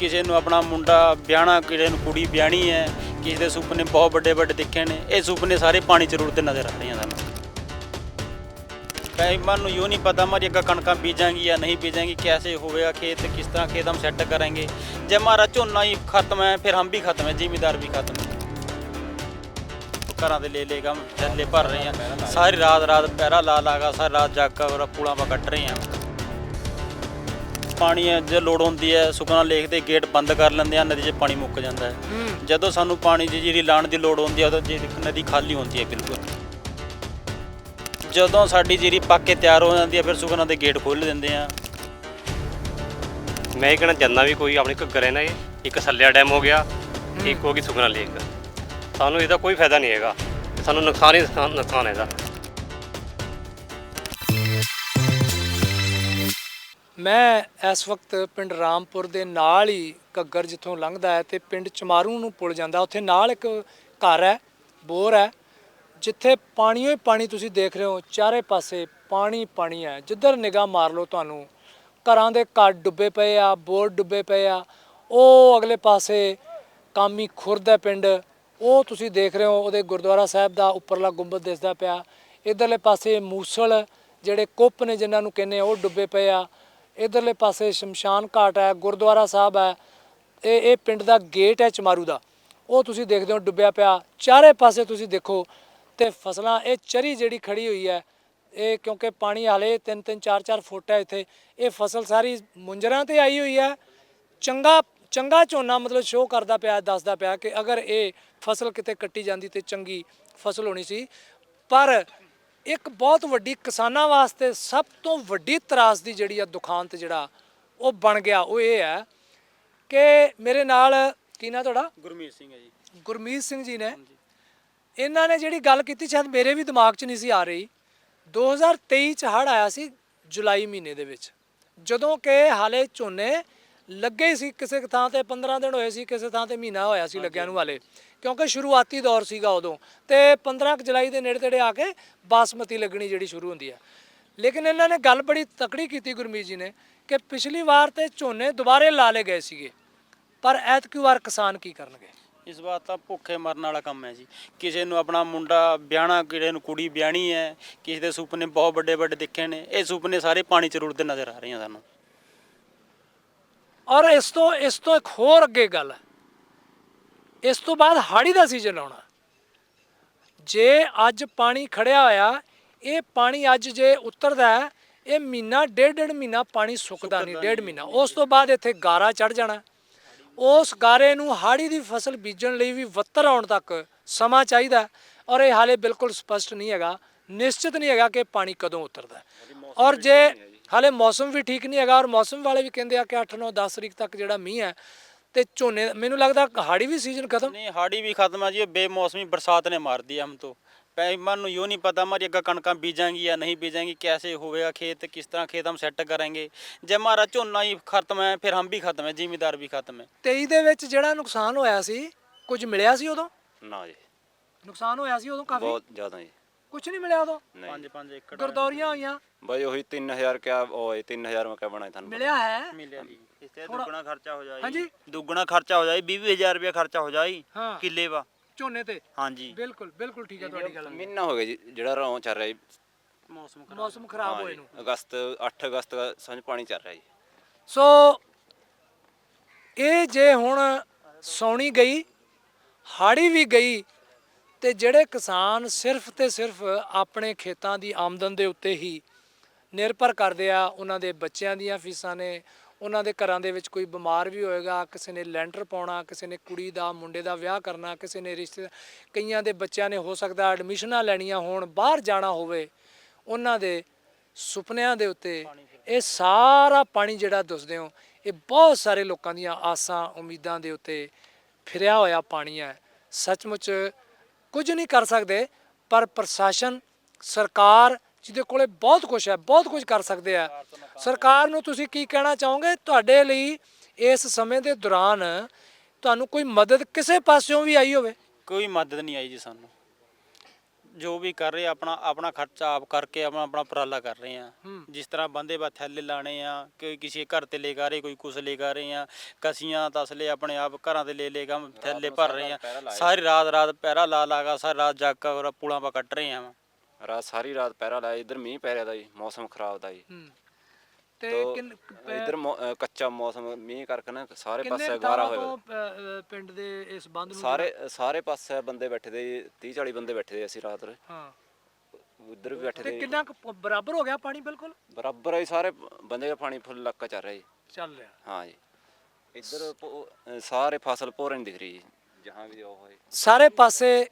ਕਿਸੇ ਨੂੰ ਆਪਣਾ ਮੁੰਡਾ ਵਿਆਹਣਾ, ਕਿਸੇ ਨੂੰ ਕੁੜੀ ਵਿਆਹਣੀ ਹੈ, ਕਿਸੇ ਦੇ ਸੁਪਨੇ ਬਹੁਤ ਵੱਡੇ ਵੱਡੇ ਦਿਖੇ ਨੇ, ਇਹ ਸੁਪਨੇ ਸਾਰੇ ਪਾਣੀ ਜ਼ਰੂਰ ਰੁੜਦੇ ਨਜ਼ਰ ਆ ਰਹੇ ਹਨ ਕਈ ਮਨ ਨੂੰ ਯੋ ਨਹੀਂ ਪਤਾ ਮਾਰੀ ਅੱਗਾ ਕਣਕਾਂ ਬੀਜਾਂਗੀ ਜਾਂ ਨਹੀਂ ਬੀਜਾਂਗੀ, ਕੈਸੇ ਹੋਵੇਗਾ ਖੇਤ ਕਿਸ ਤਰ੍ਹਾਂ ਖੇਤ ਹਮ ਸੈੱਟ ਕਰਾਂਗੇ। ਜੇ ਮਾਰਾ ਝੋਨਾ ਹੀ ਖਤਮ ਹੈ, ਫਿਰ ਹਮ ਵੀ ਖਤਮ ਹੈ, ਜ਼ਿਮੀਦਾਰ ਵੀ ਖਤਮ ਹੈ। ਘਰਾਂ ਦੇ ਲੈ ਲੈ ਕੰਮ ਥੱਲੇ ਭਰ ਰਹੇ ਆ। ਸਾਰੀ ਰਾਤ ਰਾਤ ਪਹਿਰਾ ਲਾ ਲਾਗਾ ਸਾਰੀ ਰਾਤ ਜਾਗ ਕੇ ਪੂਲਾਂ ਪਾ ਕੱਟ ਰਹੇ ਆ। ਪਾਣੀ ਹੈ ਜੇ ਲੋੜ ਹੁੰਦੀ ਹੈ ਸੁਖਨਾ ਲੇਖ ਦੇ ਗੇਟ ਬੰਦ ਕਰ ਲੈਂਦੇ ਆ ਨਦੀ 'ਚ ਪਾਣੀ ਮੁੱਕ ਜਾਂਦਾ ਹੈ। ਜਦੋਂ ਸਾਨੂੰ ਪਾਣੀ ਦੀ ਜਿਹੜੀ ਲਾਣ ਦੀ ਲੋੜ ਹੁੰਦੀ ਹੈ ਉਦੋਂ ਜੀ ਨਦੀ ਖਾਲੀ ਹੁੰਦੀ ਹੈ ਬਿਲਕੁਲ। ਜਦੋਂ ਸਾਡੀ ਜੀਰੀ ਪੱਕ ਕੇ ਤਿਆਰ ਹੋ ਜਾਂਦੀ ਹੈ ਫਿਰ ਸੁਖਨਾ ਦੇ ਗੇਟ ਖੋਲ੍ਹ ਦਿੰਦੇ ਆ ਮੈਂ ਇਹ ਕਹਿਣਾ ਚਾਹੁੰਦਾ ਵੀ ਕੋਈ ਆਪਣੇ ਘੱਗਰ ਹੈ ਨਾ ਇਹ ਇੱਕ ਸੱਲਿਆ ਡੈਮ ਹੋ ਗਿਆ ਇੱਕ ਹੋ ਗਈ ਸੁਖਨਾ ਲੇਕ। ਸਾਨੂੰ ਇਹਦਾ ਕੋਈ ਫਾਇਦਾ ਨਹੀਂ ਹੈਗਾ। ਸਾਨੂੰ ਨੁਕਸਾਨ ਹੀ ਨੁਕਸਾਨ ਨੁਕਸਾਨ ਹੈ ਇਹਦਾ ਮੈਂ ਇਸ ਵਕਤ ਪਿੰਡ ਰਾਮਪੁਰ ਦੇ ਨਾਲ ਹੀ ਘੱਗਰ ਜਿੱਥੋਂ ਲੰਘਦਾ ਹੈ ਤੇ ਪਿੰਡ ਚਮਾਰੂ ਨੂੰ ਪੁਲ ਜਾਂਦਾ ਉੱਥੇ ਨਾਲ ਇੱਕ ਘਰ ਹੈ, ਬੋਰ ਹੈ, ਜਿੱਥੇ ਪਾਣੀ ਹੀ ਪਾਣੀ ਤੁਸੀਂ ਦੇਖ ਰਹੇ ਹੋ, ਚਾਰੇ ਪਾਸੇ ਪਾਣੀ ਪਾਣੀ ਹੈ। ਜਿੱਧਰ ਨਿਗਾਹ ਮਾਰ ਲਓ ਤੁਹਾਨੂੰ, ਘਰਾਂ ਦੇ ਘਰ ਡੁੱਬੇ ਪਏ ਆ, ਬੋਰ ਡੁੱਬੇ ਪਏ ਆ, ਉਹ ਅਗਲੇ ਪਾਸੇ ਕਾਮੀ ਖੁਰਦ ਹੈ ਪਿੰਡ। ਉਹ ਤੁਸੀਂ ਦੇਖ ਰਹੇ ਹੋ, ਉਹਦੇ ਗੁਰਦੁਆਰਾ ਸਾਹਿਬ ਦਾ ਉੱਪਰਲਾ ਗੁੰਬਦ ਦਿਸਦਾ ਪਿਆ। ਇਧਰਲੇ ਪਾਸੇ ਮੂਸਲ, ਜਿਹੜੇ ਕੁੱਪ ਨੇ ਜਿਨ੍ਹਾਂ ਨੂੰ ਕਹਿੰਦੇ ਉਹ ਡੁੱਬੇ ਪਏ ਆ। ਇਧਰਲੇ ਪਾਸੇ ਸ਼ਮਸ਼ਾਨ ਘਾਟ ਹੈ, ਗੁਰਦੁਆਰਾ ਸਾਹਿਬ ਹੈ, ਇਹ ਇਹ ਪਿੰਡ ਦਾ ਗੇਟ ਹੈ ਚਮਾਰੂ ਦਾ। ਉਹ ਤੁਸੀਂ ਦੇਖਦੇ ਹੋ ਡੁੱਬਿਆ ਪਿਆ, ਚਾਰੇ ਪਾਸੇ ਤੁਸੀਂ ਦੇਖੋ ਤੇ ਫਸਲਾਂ, ਇਹ ਚਰੀ ਜਿਹੜੀ ਖੜੀ ਹੋਈ ਹੈ, ਇਹ ਕਿਉਂਕਿ ਪਾਣੀ ਹਾਲੇ 3 3 4 4 ਫੁੱਟ ਹੈ ਇੱਥੇ, ਇਹ ਫਸਲ ਸਾਰੀ ਮੁੰਜਰਾਂ ਤੇ ਆਈ ਹੋਈ ਹੈ। ਚੰਗਾ ਚੰਗਾ ਝੋਨਾ ਮਤਲਬ ਸ਼ੋਅ ਕਰਦਾ ਪਿਆ, ਦੱਸਦਾ ਪਿਆ ਕਿ ਅਗਰ ਇਹ ਫਸਲ ਕਿਤੇ ਕੱਟੀ ਜਾਂਦੀ ਤੇ ਚੰਗੀ ਫਸਲ ਹੋਣੀ ਸੀ। ਪਰ ਇੱਕ ਬਹੁਤ ਵੱਡੀ ਕਿਸਾਨਾਂ ਵਾਸਤੇ ਸਭ ਤੋਂ ਵੱਡੀ ਤਰਾਸ ਦੀ ਜਿਹੜੀ ਆ ਦੁਕਾਨ ਤੇ ਜਿਹੜਾ ਉਹ ਬਣ ਗਿਆ ਉਹ ਇਹ ਹੈ ਕਿ ਮੇਰੇ ਨਾਲ ਕੀ ਨਾ ਤੁਹਾਡਾ? ਗੁਰਮੀਤ ਸਿੰਘ ਹੈ ਜੀ। ਗੁਰਮੀਤ ਸਿੰਘ ਜੀ ਨੇ। ਇਹਨਾਂ ਨੇ ਜਿਹੜੀ ਗੱਲ ਕੀਤੀ ਸ਼ਾਇਦ ਮੇਰੇ ਵੀ ਦਿਮਾਗ 'ਚ ਨਹੀਂ ਸੀ ਆ ਰਹੀ। 2023 ਚ ਹੜ ਆਇਆ ਸੀ ਜੁਲਾਈ ਮਹੀਨੇ ਦੇ ਵਿੱਚ। ਜਦੋਂ ਕਿ ਹਾਲੇ ਝੋਨੇ ਲੱਗੇ ਸੀ ਕਿਸੇ ਥਾਂ ਤੇ 15 ਦਿਨ ਹੋਏ ਸੀ ਕਿਸੇ ਥਾਂ ਤੇ ਮਹੀਨਾ ਹੋਇਆ ਸੀ ਲੱਗਿਆ ਨੂੰ ਹਾਲੇ। ਕਿਉਂਕਿ ਸ਼ੁਰੂਆਤੀ ਦੌਰ ਸੀਗਾ ਉਦੋਂ ਤੇ 15 ਕੁ ਜੁਲਾਈ ਦੇ ਨੇੜੇ ਤੇੜੇ ਆ ਕੇ ਬਾਸਮਤੀ ਲੱਗਣੀ ਜਿਹੜੀ ਸ਼ੁਰੂ ਹੁੰਦੀ ਹੈ ਲੇਕਿਨ ਇਹਨਾਂ ਨੇ ਗੱਲ ਬੜੀ ਤਕੜੀ ਕੀਤੀ ਗੁਰਮੀਤ ਜੀ ਨੇ ਕਿ ਪਿਛਲੀ ਵਾਰ ਤੇ ਝੋਨੇ ਦੁਬਾਰੇ ਲਾ ਲਏ ਗਏ ਸੀਗੇ ਪਰ ਐਤਕੀ ਵਾਰ ਕਿਸਾਨ ਕੀ ਕਰਨਗੇ? ਇਸ ਵਾਰ ਤਾਂ ਭੁੱਖੇ ਮਰਨ ਵਾਲਾ ਕੰਮ ਹੈ ਜੀ। ਕਿਸੇ ਨੂੰ ਆਪਣਾ ਮੁੰਡਾ ਵਿਆਹਣਾ ਕਿਸੇ ਨੂੰ ਕੁੜੀ ਵਿਆਹਣੀ ਹੈ ਕਿਸੇ ਦੇ ਸੁਪਨੇ ਬਹੁਤ ਵੱਡੇ ਵੱਡੇ ਦਿਖੇ ਨੇ ਇਹ ਸੁਪਨੇ ਸਾਰੇ ਪਾਣੀ ਚ ਰੁੜਦੇ ਨਜ਼ਰ ਆ ਰਹੇ ਆ ਸਾਨੂੰ। ਔਰ ਇਸ ਤੋਂ ਇਸ ਤੋਂ ਇੱਕ ਹੋਰ ਅੱਗੇ ਗੱਲ ਹੈ। ਇਸ ਤੋਂ ਬਾਅਦ ਹਾੜੀ ਦਾ ਸੀਜ਼ਨ ਆਉਣਾ। ਜੇ ਅੱਜ ਪਾਣੀ ਖੜਿਆ ਹੋਇਆ ਇਹ ਪਾਣੀ ਅੱਜ ਜੇ ਉਤਰਦਾ ਹੈ, ਇਹ ਮਹੀਨਾ ਡੇਢ ਡੇਢ ਮਹੀਨਾ ਪਾਣੀ ਸੁੱਕਦਾ ਨਹੀਂ ਡੇਢ ਮਹੀਨਾ। ਉਸ ਤੋਂ ਬਾਅਦ ਇੱਥੇ ਗਾਰਾ ਚੜ ਜਾਣਾ। ਉਸ ਗਾਰੇ ਨੂੰ ਹਾੜੀ ਦੀ ਫਸਲ ਬੀਜਣ ਲਈ ਵੀ ਵੱਤਰ ਆਉਣ ਤੱਕ ਸਮਾਂ ਚਾਹੀਦਾ ਔਰ ਇਹ ਹਾਲੇ ਬਿਲਕੁਲ ਸਪਸ਼ਟ ਨਹੀਂ ਹੈਗਾ ਨਿਸ਼ਚਿਤ ਨਹੀਂ ਹੈਗਾ ਕਿ ਪਾਣੀ ਕਦੋਂ ਉਤਰਦਾ। ਔਰ ਜੇ ਹਾਲੇ ਮੌਸਮ ਵੀ ਠੀਕ ਨਹੀਂ ਹੈਗਾ ਔਰ ਮੌਸਮ ਵਾਲੇ ਵੀ ਕਹਿੰਦੇ ਆ ਕਿ 8 9 10 ਤਰੀਕ ਤੱਕ ਜਿਹੜਾ ਮੀਂਹ ਹੈ ਤੇ ਝੋਨੇ ਦਾ- ਮੈਨੂੰ ਲੱਗਦਾ ਹਾੜੀ ਵੀ ਸੀਜ਼ਨ ਖਤਮ नहीं हाड़ी भी खत्म है जी ये बेमौसमी बरसात ने मार दिया हम तो पैमान यूँ नहीं पता हमारी अगर कणका बीजेंगी या नहीं बीजेंगी कैसे होएगा खेत किस तरह खेत हम सेट करेंगे जब हमारा झोना ही खत्म है फिर हम भी खत्म है जिम्मेदार भी खत्म है 23 ਦੇ ਵਿੱਚ ਜਿਹੜਾ ਨੁਕਸਾਨ ਹੋਇਆ ਸੀ ਕੁਝ ਮਿਲਿਆ ਸੀ ਉਦੋਂ ਨਾ ਜੀ ਨੁਕਸਾਨ ਹੋਇਆ ਸੀ ਉਦੋਂ ਕਾਫੀ ਬਹੁਤ ਜ਼ਿਆਦਾ ਜੀ ਕੁਝ ਨਹੀਂ ਮਿਲਿਆ ਉਦੋਂ? ਨਹੀਂ। 5-5 ਏਕੜ ਗਰਦੌਰੀਆਂ ਹੋਈਆਂ। ਬਾਈ ਉਹੀ 3000 ਕਿਆ ਓਏ 3000 ਮੈਂ ਕਿਆ ਬਣਾਇਆ ਤੁਹਾਨੂੰ ਮਿਲਿਆ ਹੈ? ਮਿਲਿਆ ਜੀ। ਇਸ ਤੇ ਦੁੱਗਣਾ ਖਰਚਾ ਹੋ ਜਾਏ ਹਾਂਜੀ। ਦੁੱਗਣਾ ਖਰਚਾ ਹੋ ਜਾਏ 20000 ਰੁਪਏ ਖਰਚਾ ਹੋ ਜਾਏ ਹਾਂ। ਕਿੱਲੇ ਵਾ ਝੋਨੇ ਤੇ? ਹਾਂਜੀ। ਬਿਲਕੁਲ ਬਿਲਕੁਲ ਠੀਕ ਹੈ ਤੁਹਾਡੀ ਗੱਲ। ਮਹੀਨਾ ਹੋ ਗਿਆ ਜੀ ਜਿਹੜਾ ਰੌਂ ਚੱਲ ਰਿਹਾ ਜੀ। ਮੌਸਮ ਮੌਸਮ ਖਰਾਬ ਹੋਏ ਨੂੰ। ਅਗਸਤ 8 ਅਗਸਤ ਦਾ ਸਮਝ ਪਾਣੀ ਚੱਲ ਰਿਹਾ ਜੀ। ਸੋ ਇਹ ਜੇ ਹੁਣ ਸੌਣੀ ਗਈ ਹਾੜੀ ਵੀ ਗਈ ਤੇ ਜਿਹੜੇ ਕਿਸਾਨ ਸਿਰਫ ਤੇ ਸਿਰਫ ਆਪਣੇ ਖੇਤਾਂ ਦੀ ਆਮਦਨ ਦੇ ਉੱਤੇ ਹੀ ਨਿਰਭਰ ਕਰਦੇ ਆ, ਉਹਨਾਂ ਦੇ ਬੱਚਿਆਂ ਦੀਆਂ ਫੀਸਾਂ ਨੇ, ਉਹਨਾਂ ਦੇ ਘਰਾਂ ਦੇ ਵਿੱਚ ਕੋਈ ਬਿਮਾਰ ਵੀ ਹੋਏਗਾ, ਕਿਸੇ ਨੇ ਲੈਂਟਰ ਪਾਉਣਾ, ਕਿਸੇ ਨੇ ਕੁੜੀ ਦਾ, ਮੁੰਡੇ ਦਾ ਵਿਆਹ ਕਰਨਾ, ਕਿਸੇ ਨੇ ਰਿਸ਼ਤੇ, ਕਈਆਂ ਦੇ ਬੱਚਿਆਂ ਨੇ ਹੋ ਸਕਦਾ ਐਡਮਿਸ਼ਨਾਂ ਲੈਣੀਆਂ ਹੋਣ, ਬਾਹਰ ਜਾਣਾ ਹੋਵੇ, ਉਹਨਾਂ ਦੇ ਸੁਪਨਿਆਂ ਦੇ ਉੱਤੇ ਇਹ ਸਾਰਾ ਪਾਣੀ ਜਿਹੜਾ ਦੱਸਦੇ ਹੋ, ਇਹ ਬਹੁਤ ਸਾਰੇ ਲੋਕਾਂ ਦੀਆਂ ਆਸਾਂ, ਉਮੀਦਾਂ ਦੇ ਉੱਤੇ ਫਿਰਿਆ ਹੋਇਆ ਪਾਣੀ ਹੈ। ਸੱਚਮੁੱਚ ਕੁਝ ਨਹੀਂ ਕਰ ਸਕਦੇ, ਪਰ ਪ੍ਰਸ਼ਾਸਨ, ਸਰਕਾਰ ਜਿਹਦੇ ਕੋਲੇ ਬਹੁਤ ਕੁਝ ਹੈ, ਬਹੁਤ ਕੁਝ ਕਰ ਸਕਦੇ ਆ ਸਰਕਾਰ ਨੂੰ ਤੁਸੀਂ ਕੀ ਕਹਿਣਾ ਚਾਹੋਗੇ? ਤੁਹਾਡੇ ਲਈ ਇਸ ਸਮੇਂ ਦੇ ਦੌਰਾਨ ਤੁਹਾਨੂੰ ਕੋਈ ਮਦਦ ਕਿਸੇ ਪਾਸਿਓਂ ਵੀ ਆਈ ਹੋਵੇ? ਕੋਈ ਮਦਦ ਨਹੀਂ ਆਈ ਜੀ ਸਾਨੂੰ। ਜੋ ਵੀ ਕਰ ਰਹੇ ਆ ਆਪਣਾ ਆਪਣਾ ਖਰਚਾ ਆਪ ਕਰਕੇ ਆਪਣਾ ਆਪਣਾ ਉਪਰਾਲਾ ਕਰ ਰਹੇ ਆ। ਹੂੰ। ਜਿਸ ਤਰ੍ਹਾਂ ਬੰਦੇ ਬਾ ਥੈਲੇ ਲਾਣੇ ਆ ਕੋਈ ਕਿਸੇ ਘਰ ਤੇ ਲੈ ਕੇ ਆ ਰਹੇ ਕੋਈ ਕੁਛ ਲੈ ਕੇ ਆ ਰਹੇ ਆ ਕਸੀਆਂ ਤਸਲੇ ਆਪਣੇ ਆਪ ਘਰਾਂ ਤੇ ਲੈ ਲੈ ਕੇ ਥੈਲੇ ਭਰ ਰਹੇ ਆ। ਸਾਰੀ ਰਾਤ ਰਾਤ ਪਹਿਰਾ ਲਾ ਲਾ ਕੇ ਸਾਰੀ ਰਾਤ ਜਾਗ ਕੇ ਪੁਲਾਂ ਪਾ ਕੱਟ ਰਹੇ ਆ। ਰਾਤ ਸਾਰੀ ਰਾਤ ਪਹਿਰਾ ਲਾਇਆ ਇੱਧਰ ਮੀਂਹ ਪੈ ਰਿਹਾ ਦਾ ਜੀ ਮੌਸਮ ਖਰਾਬ ਦਾ ਜੀ। ਹੂੰ। ਤੇ ਤੋ ਕਿੰਨ ਇੱਧਰ ਮੌ- ਅ, ਕੱਚਾ ਮੌਸਮ ਮੀਂਹ ਕਰਕੇ ਨਾ ਸਾਰੇ ਪਾਸੇ ਗਾਰਾ ਥਾਵਾਂ ਹੋਇਆ ਹੋਇਆ। ਪਿੰਡ ਦੇ ਇਸ ਬੰਦ ਨੂੰ ਸਾਰੇ ਸਾਰੇ ਪਾਸੇ ਬੰਦੇ ਬੈਠੇ ਦੇ 30 40 ਬੰਦੇ ਬੈਠੇ ਦੇ ਅਸੀਂ ਰਾਤ ਨੂੰ ਹਾਂ। ਉੱਧਰ ਵੀ ਬੈਠੇ ਤੇ ਦੇ ਕਿੰਨਾ ਕੁ ਪ- ਬਰਾਬਰ ਹੋ ਗਿਆ ਪਾਣੀ ਬਿਲਕੁਲ? ਬਰਾਬਰ ਹੈ ਸਾਰੇ ਬੰਦੇ ਦਾ ਪਾਣੀ ਫੁੱਲ ਇਲਾਕਾ ਚੱਲ ਰਿਹਾ ਜੀ। ਚੱਲ ਰਿਹਾ। ਹਾਂ ਜੀ। ਇੱਧਰ ਭੋ- ਅ, ਸਾਰੇ ਫਸਲ ਭੋਰੇ ਨਹੀਂ ਦਿਖ ਰਹੀ ਜੀ ਜਹਾਂ ਵੀ ਉਹ ਹੋਏ। ਸਾਰੇ ਪਾਸੇ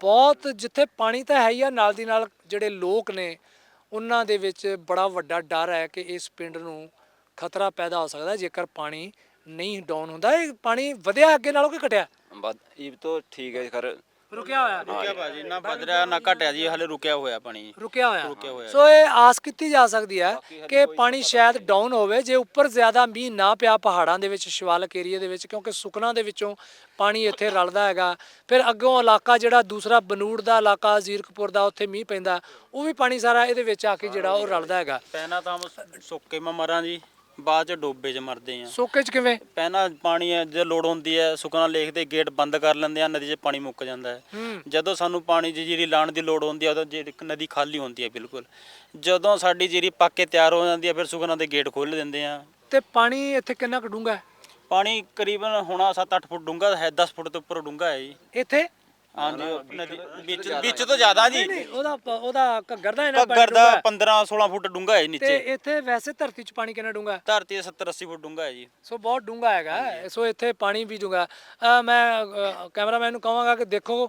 ਬਹੁਤ ਜਿੱਥੇ ਪਾਣੀ ਤਾਂ ਹੈ ਹੀ ਆ ਨਾਲ ਦੀ ਨਾਲ ਜਿਹੜੇ ਲੋਕ ਨੇ ਉਹਨਾਂ ਦੇ ਵਿੱਚ ਬੜਾ ਵੱਡਾ ਡਰ ਹੈ ਕਿ ਇਸ ਪਿੰਡ ਨੂੰ ਖਤਰਾ ਪੈਦਾ ਹੋ ਸਕਦਾ ਜੇਕਰ ਪਾਣੀ ਨਹੀਂ ਡਾਊਨ ਹੁੰਦਾ। ਇਹ ਪਾਣੀ ਵਧਿਆ ਅੱਗੇ ਨਾਲੋਂ ਕਿ ਘਟਿਆ? ਬਸ ਇਹ ਤਾਂ ਠੀਕ ਹੈ ਜੀ, ਖਰ। ਰੁਕਿਆ ਹੋਇਆ। ਰੁਕਿਆ ਭਾਜੀ ਨਾ ਵੱਧ ਰਿਹਾ ਨਾ ਘਟਿਆ ਜੀ ਹਲੇ ਰੁਕਿਆ ਹੋਇਆ ਪਾਣੀ। ਰੁਕਿਆ ਰੁਕਿਆ ਹੋਇਆ। ਹੋਇਆ ਸੋ ਇਹ ਆਸ ਕੀਤੀ ਜਾ ਸਕਦੀ ਹੈ ਕਿ ਪਾਣੀ ਸ਼ਾਇਦ ਡਾਊਨ ਹੋਵੇ ਜੇ ਉੱਪਰ ਜ਼ਿਆਦਾ ਮੀਂਹ ਨਾ ਪਿਆ ਪਹਾੜਾਂ ਦੇ ਵਿੱਚ ਸ਼ਿਵਾਲਕ ਏਰੀਆ ਦੇ ਵਿੱਚ ਕਿਉਂਕਿ ਸੁਕਨਾ ਦੇ ਵਿੱਚੋਂ ਪਾਣੀ ਇੱਥੇ ਰਲਦਾ ਹੈਗਾ। ਫਿਰ ਅੱਗੋਂ ਇਲਾਕਾ ਜਿਹੜਾ ਦੂਸਰਾ ਬਨੂੜ ਦਾ ਇਲਾਕਾ ਜ਼ੀਰਕਪੁਰ ਦਾ ਉੱਥੇ ਮੀਂਹ ਪੈਂਦਾ ਉਹ ਵੀ ਪਾਣੀ ਸਾਰਾ ਇਹਦੇ ਵਿੱਚ ਆ ਕੇ ਜਿਹੜਾ ਉਹ ਰਲਦਾ ਹੈਗਾ। ਪਹਿਲਾਂ ਤਾਂ ਹਮ ਸੁੱਕੇ ਮਾ ਮਰਾਂ ਜੀ ਬਾਅਦ ਚ ਡੋਬੇ ਚ ਮਰਦੇ ਆ। ਸੋਕੇ ਚ ਕਿਵੇਂ? ਪਹਿਲਾਂ ਪਾਣੀ ਹੈ ਜੇ ਲੋੜ ਹੁੰਦੀ ਹੈ ਸੁਖਨਾ ਲੇਖ ਦੇ ਗੇਟ ਬੰਦ ਕਰ ਲੈਂਦੇ ਆ ਨਦੀ 'ਚ ਪਾਣੀ ਮੁੱਕ ਜਾਂਦਾ ਹੈ। ਹੂੰ। ਜਦੋਂ ਸਾਨੂੰ ਪਾਣੀ ਦੀ ਜਿਹੜੀ ਲਾਣ ਦੀ ਲੋੜ ਹੁੰਦੀ ਹੈ ਉਦੋਂ ਜਿਹੜੀ ਨਦੀ ਖਾਲੀ ਹੁੰਦੀ ਹੈ ਬਿਲਕੁਲ। ਜਦੋਂ ਸਾਡੀ ਜੀਰੀ ਪੱਕ ਕੇ ਤਿਆਰ ਹੋ ਜਾਂਦੀ ਹੈ ਫਿਰ ਸੁਖਨਾ ਦੇ ਗੇਟ ਖੋਲ੍ਹ ਦਿੰਦੇ ਆ। ਤੇ ਪਾਣੀ ਇੱਥੇ ਕਿੰਨਾ ਕੁ ਡੂੰਘਾ ਹੈ? ਪਾਣੀ ਕਰੀਬਨ ਹੋਣਾ 7-8 ਫੁੱਟ ਡੂੰਘਾ ਹੈ 10 ਫੁੱਟ ਤੋਂ ਉੱਪਰ ਡੂੰਘਾ ਹੈ ਜੀ। ਇੱਥੇ? ਹਾਂਜੀ ਉਹ ਨਦੀ ਵਿੱਚ ਵਿੱਚ ਤੋਂ ਜ਼ਿਆਦਾ ਜੀ। ਨਹੀਂ ਉਹਦਾ ਉਹਦਾ ਘੱਗਰ ਦਾ ਇਹਨਾਂ ਘੱਗਰ ਦਾ 15-16 ਫੁੱਟ ਡੂੰਘਾ ਹੈ ਜੀ ਤੇ ਨੀਚੇ। ਇੱਥੇ ਵੈਸੇ ਧਰਤੀ ਚ ਪਾਣੀ ਕਿੰਨਾ ਡੂੰਘਾ ਹੈ? ਧਰਤੀ 70-80 ਫੁੱਟ ਡੂੰਘਾ ਹੈ ਜੀ। ਸੋ ਬਹੁਤ ਡੂੰਘਾ ਹੈਗਾ ਸੋ ਇੱਥੇ ਪਾਣੀ ਵੀ ਡੂੰਘਾ ਅ, ਮੈਂ ਅ, ਕੈਮਰਾਮੈਨ ਨੂੰ ਕਹਾਂਗਾ ਕਿ ਦੇਖੋ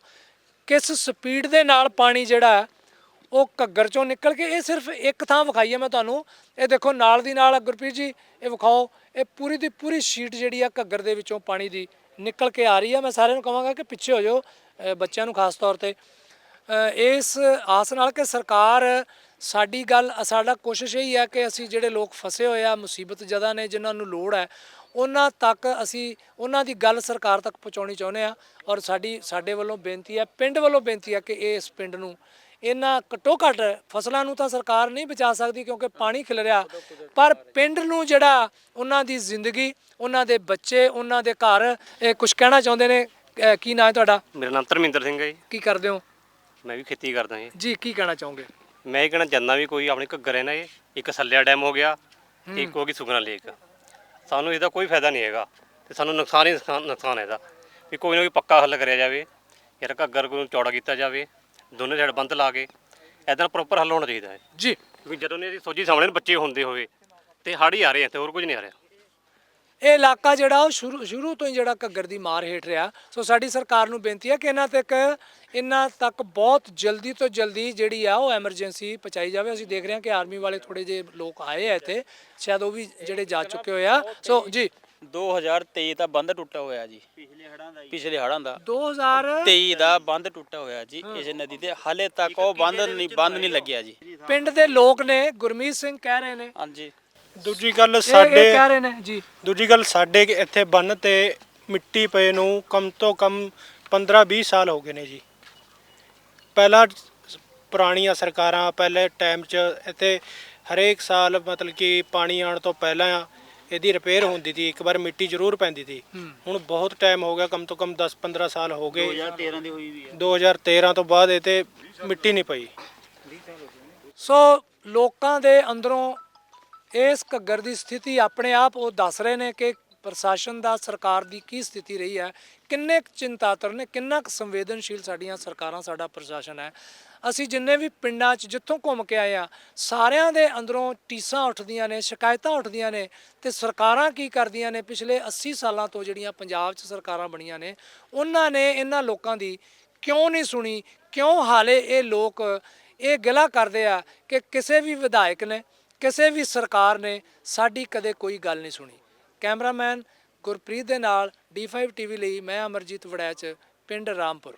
ਕਿਸ ਸਪੀਡ ਦੇ ਨਾਲ ਪਾਣੀ ਜਿਹੜਾ ਉਹ ਘੱਗਰ ਚੋਂ ਨਿਕਲ ਕੇ ਇਹ ਸਿਰਫ ਇੱਕ ਥਾਂ ਵਿਖਾਈ ਹੈ ਮੈਂ ਤੁਹਾਨੂੰ। ਇਹ ਦੇਖੋ ਨਾਲ ਦੀ ਨਾਲ ਗੁਰਪ੍ਰੀਤ ਜੀ ਇਹ ਵਿਖਾਓ ਇਹ ਪੂਰੀ ਦੀ ਪੂਰੀ ਸ਼ੀਟ ਜਿਹੜੀ ਆ ਘੱਗਰ ਦੇ ਵਿੱਚੋਂ ਪਾਣੀ ਦੀ ਨਿਕਲ ਕੇ ਆ ਰਹੀ ਹੈ ਮੈਂ ਸਾਰਿਆਂ ਨੂੰ ਕਹਾਂਗਾ ਕਿ ਪਿੱਛੇ ਹੋ ਜਾਓ ਬੱਚਿਆਂ ਨੂੰ ਖਾਸ ਤੌਰ ਤੇ। ਇਸ ਆਸ ਨਾਲ ਕਿ ਸਰਕਾਰ ਸਾਡੀ ਗੱਲ, ਸਾਡਾ ਕੋਸ਼ਿਸ਼ ਇਹੀ ਹੈ ਕਿ ਅਸੀਂ ਜਿਹੜੇ ਲੋਕ ਫਸੇ ਹੋਏ ਆ, ਮੁਸੀਬਤ ਜਦਾ ਨੇ, ਜਿਨ੍ਹਾਂ ਨੂੰ ਲੋੜ ਹੈ, ਉਹਨਾਂ ਤੱਕ ਅਸੀਂ ਉਹਨਾਂ ਦੀ ਗੱਲ ਸਰਕਾਰ ਤੱਕ ਪਹੁੰਚਾਉਣੀ ਚਾਹੁੰਦੇ ਆ। ਔਰ ਸਾਡੀ, ਸਾਡੇ ਵੱਲੋਂ ਬੇਨਤੀ ਹੈ, ਪਿੰਡ ਵੱਲੋਂ ਬੇਨਤੀ ਹੈ ਕਿ ਇਸ ਪਿੰਡ ਨੂੰ ਇਹਨਾਂ ਘੱਟੋ ਘੱਟ ਫਸਲਾਂ ਨੂੰ ਤਾਂ ਸਰਕਾਰ ਨਹੀਂ ਬਚਾ ਸਕਦੀ ਕਿਉਂਕਿ ਪਾਣੀ ਖਿਲ ਰਿਹਾ ਪਰ ਪਿੰਡ ਨੂੰ ਜਿਹੜਾ ਉਹਨਾਂ ਦੀ ਜ਼ਿੰਦਗੀ ਉਹਨਾਂ ਦੇ ਬੱਚੇ ਉਹਨਾਂ ਦੇ ਘਰ ਇਹ ਕੁਝ ਕਹਿਣਾ ਚਾਹੁੰਦੇ ਨੇ? ਕੀ ਨਾਂ ਹੈ ਤੁਹਾਡਾ? ਮੇਰਾ ਨਾਮ ਧਰਮਿੰਦਰ ਸਿੰਘ ਹੈ ਜੀ। ਕੀ ਕਰਦੇ ਹੋ? ਮੈਂ ਵੀ ਖੇਤੀ ਕਰਦਾ ਜੀ। ਜੀ ਕੀ ਕਹਿਣਾ ਚਾਹੋਗੇ? ਮੈਂ ਇਹ ਕਹਿਣਾ ਚਾਹੁੰਦਾ ਵੀ ਕੋਈ ਆਪਣੇ ਘੱਗਰ ਹੈ ਨਾ ਇਹ ਇੱਕ ਸੱਲਿਆ ਡੈਮ ਹੋ ਗਿਆ ਇੱਕ ਹੋ ਗਈ ਸੁਖਨਾ ਲੇਕ। ਸਾਨੂੰ ਇਹਦਾ ਕੋਈ ਫਾਇਦਾ ਨਹੀਂ ਹੈਗਾ ਤੇ ਸਾਨੂੰ ਨੁਕਸਾਨ ਹੀ ਨੁਕਸਾਨ ਨੁਕਸਾਨ ਹੈ ਇਹਦਾ। ਵੀ ਕੋਈ ਨਾ ਕੋਈ ਪੱਕਾ ਹੱਲ ਕਰਿਆ ਜਾਵੇ ਯਾਰ ਘੱਗਰ ਨੂੰ ਚੌੜਾ ਕੀਤਾ ਜਾਵੇ ਦੋਨੇ ਸਾਈਡ ਬੰਦ ਲਾ ਕੇ ਇਹਦਾ ਪ੍ਰੋਪਰ ਹੱਲ ਹੋਣਾ ਚਾਹੀਦਾ ਹੈ। ਜੀ। ਕਿਉਂਕਿ ਜਦੋਂ ਨੇ ਸੋਝੀ ਸਾਹਮਣੇ ਬੱਚੇ ਹੁੰਦੇ ਹੋਵੇ ਤੇ ਹੜ੍ਹ ਹੀ ਆ ਰਹੇ ਆ ਤੇ ਹੋਰ ਕੁਝ ਨਹੀਂ ਆ ਰਿਹਾ। ਇਹ ਇਲਾਕਾ ਜਿਹੜਾ ਉਹ ਸ਼ੁਰੂ ਸ਼ੁਰੂ ਤੋਂ ਹੀ ਜਿਹੜਾ ਘੱਗਰ ਦੀ ਮਾਰ ਹੇਠ ਰਿਹਾ। ਸੋ ਸਾਡੀ ਸਰਕਾਰ ਨੂੰ ਬੇਨਤੀ ਹੈ ਕਿ ਇਹਨਾਂ ਤੱਕ ਇਹਨਾਂ ਤੱਕ ਬਹੁਤ ਜਲਦੀ ਤੋਂ ਜਲਦੀ ਜਿਹੜੀ ਆ ਉਹ ਐਮਰਜੈਂਸੀ ਪਹੁੰਚਾਈ ਜਾਵੇ। ਅਸੀਂ ਦੇਖ ਰਹੇ ਹਾਂ ਕਿ ਆਰਮੀ ਵਾਲੇ ਥੋੜੇ ਜਿਹੇ ਲੋਕ ਆਏ ਆ ਇੱਥੇ। ਸ਼ਾਇਦ ਉਹ ਵੀ ਜਿਹੜੇ ਜਾ ਚੁੱਕੇ ਹੋਏ ਆ। ਸੋ ਜੀ। 2023 ਦਾ ਬੰਦ ਟੁੱਟਾ ਹੋਇਆ ਜੀ। ਪਿਛਲੇ ਹੜਾਂ ਦਾ ਪਿਛਲੇ ਹੜਾਂ ਦਾ। 2000 23 ਦਾ ਬੰਦ ਟੁੱਟਾ ਹੋਇਆ ਜੀ ਇਸ ਨਦੀ ਤੇ। ਹਾਲੇ ਤੱਕ ਉਹ ਬੰਦ ਨਹੀਂ ਬੰਦ ਨਹੀਂ ਲੱਗਿਆ ਜੀ। ਪਿੰਡ ਦੇ ਲੋਕ ਨੇ ਗੁਰਮੀਤ ਸਿੰਘ ਕਹਿ ਰਹੇ ਨੇ। ਹਾਂਜੀ। ਦੂਜੀ ਗੱਲ ਇਹ ਸਾਡੇ ਕਹਿ ਰਹੇ ਨੇ ਜੀ। ਦੂਜੀ ਗੱਲ ਸਾਡੇ ਇੱਥੇ ਬੰਨ ਤੇ ਮਿੱਟੀ ਪਏ ਨੂੰ ਕਮ ਤੋਂ ਕਮ 15-20 ਸਾਲ ਹੋ ਗਏ ਨੇ ਜੀ। ਪਹਿਲਾਂ ਪੁਰਾਣੀਆਂ ਸਰਕਾਰਾਂ ਪਹਿਲੇ ਟਾਈਮ 'ਚ ਇੱਥੇ ਹਰੇਕ ਸਾਲ ਮਤਲਬ ਕਿ ਪਾਣੀ ਆਉਣ ਤੋਂ ਪਹਿਲਾਂ ਇਹਦੀ ਰਿਪੇਅਰ ਹੁੰਦੀ ਸੀ ਇੱਕ ਵਾਰ ਮਿੱਟੀ ਜ਼ਰੂਰ ਪੈਂਦੀ ਸੀ। ਹੁਣ ਬਹੁਤ ਟਾਈਮ ਹੋ ਗਿਆ ਕਮ ਤੋਂ ਕਮ 10-15 ਸਾਲ ਹੋ ਗਏ। 2013 ਦੀ ਹੋਈ ਵੀ ਹੈ। 2013 ਤੋਂ ਬਾਅਦ ਇਹ ਤੇ ਮਿੱਟੀ ਨਹੀਂ ਪਈ। ਸੋ ਲੋਕਾਂ ਦੇ ਅੰਦਰੋਂ ਇਸ ਘੱਗਰ ਦੀ ਸਥਿਤੀ ਆਪਣੇ ਆਪ ਉਹ ਦੱਸ ਰਹੇ ਨੇ ਕਿ ਪ੍ਰਸ਼ਾਸਨ ਦਾ ਸਰਕਾਰ ਦੀ ਕੀ ਸਥਿਤੀ ਰਹੀ ਹੈ? ਕਿੰਨੇ ਕੁ ਚਿੰਤਾਤਰ ਨੇ ਕਿੰਨਾ ਕੁ ਸੰਵੇਦਨਸ਼ੀਲ ਸਾਡੀਆਂ ਸਰਕਾਰਾਂ ਸਾਡਾ ਪ੍ਰਸ਼ਾਸਨ ਹੈ? ਅਸੀਂ ਜਿੰਨੇ ਵੀ ਪਿੰਡਾਂ 'ਚ ਜਿੱਥੋਂ ਘੁੰਮ ਕੇ ਆਏ ਆ, ਸਾਰਿਆਂ ਦੇ ਅੰਦਰੋਂ ਟੀਸਾਂ ਉੱਠਦੀਆਂ ਨੇ, ਸ਼ਿਕਾਇਤਾਂ ਉੱਠਦੀਆਂ ਨੇ ਤੇ ਸਰਕਾਰਾਂ ਕੀ ਕਰਦੀਆਂ ਨੇ, ਪਿਛਲੇ 80 ਸਾਲਾਂ ਤੋਂ ਜਿਹੜੀਆਂ ਪੰਜਾਬ 'ਚ ਸਰਕਾਰਾਂ ਬਣੀਆਂ ਨੇ, ਉਹਨਾਂ ਨੇ ਇਹਨਾਂ ਲੋਕਾਂ ਦੀ ਕਿਉਂ ਨਹੀਂ ਸੁਣੀ, ਕਿਉਂ ਹਾਲੇ ਇਹ ਲੋਕ ਇਹ ਗਿਲਾ ਕਰਦੇ ਆ ਕਿ ਕਿਸੇ ਵੀ ਵਿਧਾਇਕ ਨੇ, ਕਿਸੇ ਵੀ ਸਰਕਾਰ ਨੇ ਸਾਡੀ ਕਦੇ ਕੋਈ ਗੱਲ ਨਹੀਂ ਸੁਣੀ। ਕੈਮਰਾਮੈਨ ਗੁਰਪ੍ਰੀਤ ਦੇ ਨਾਲ D5 TV ਲਈ ਮੈਂ ਅਮਰਜੀਤ ਵੜੈਚ, ਪਿੰਡ ਰਾਮਪੁਰ।